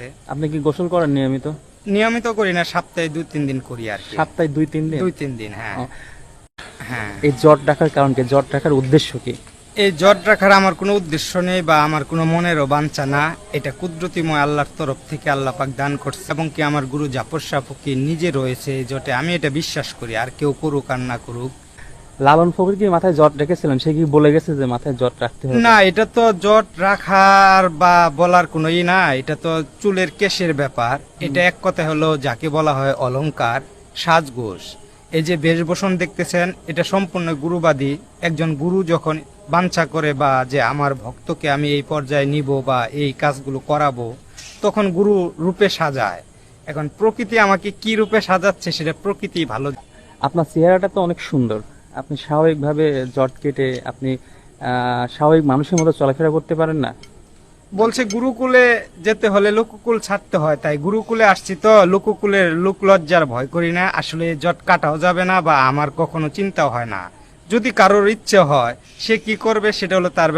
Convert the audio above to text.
আছে। আপনি কি গোসল করেন নিয়মিত? নিয়মিত করি না সপ্তাহে দুই তিন দিন করি আর কি। সপ্তাহে দুই তিন দিন? দুই তিন দিন হ্যাঁ। হ্যাঁ। এই জট রাখার কারণ কি? জট রাখার উদ্দেশ্য কি? এই জট রাখার আমার কোনো উদ্দেশ্য নেই বা আমার কোনো মনেরও বাঞ্ছা না। এটা কুদরতিময় আল্লাহর তরফ থেকে আল্লাহ পাক দান করছে এবং কি আমার গুরু জাফর ফকির নিজে রয়েছে এই জটে। আমি এটা বিশ্বাস করি আর কেউ করুক আর না করুক। লালন ফকির কি মাথায় জট রেখেছিলেন? সে কি বলে গেছে যে মাথায় জট রাখতে হবে? না এটা তো জট রাখার বা বলার কোনো ই না এটা তো চুলের কেশের ব্যাপার। এটা এক কথা হলো যাকে বলা হয় অলংকার সাজগোষ এই যে বেশভূষণ দেখতেছেন এটা সম্পূর্ণ গুরুবাদী। একজন গুরু যখন বাঞ্ছা করে বা যে আমার ভক্তকে আমি এই পর্যায়ে নিব বা এই কাজগুলো করাবো তখন গুরু রূপে সাজায়। এখন প্রকৃতি আমাকে কি রূপে সাজাচ্ছে সেটা প্রকৃতি ভালো আপনার চেহারাটা তো অনেক সুন্দর। আপনি স্বাভাবিকভাবে জট কেটে আপনি স্বাভাবিক মানুষের মতো চলাফেরা করতে পারেন না? বলছে গুরুকুলে যেতে হলে লোককুল ছাড়তে হয়, তাই গুরুকুলে আসছি তো, লোককুলের লোক লজ্জার ভয় করি না, আসলে জট কাটাও যাবে না বা আমার কখনো চিন্তাও হয় না। যদি কারোর ইচ্ছে হয়, সে কি করবে সেটা হলো তার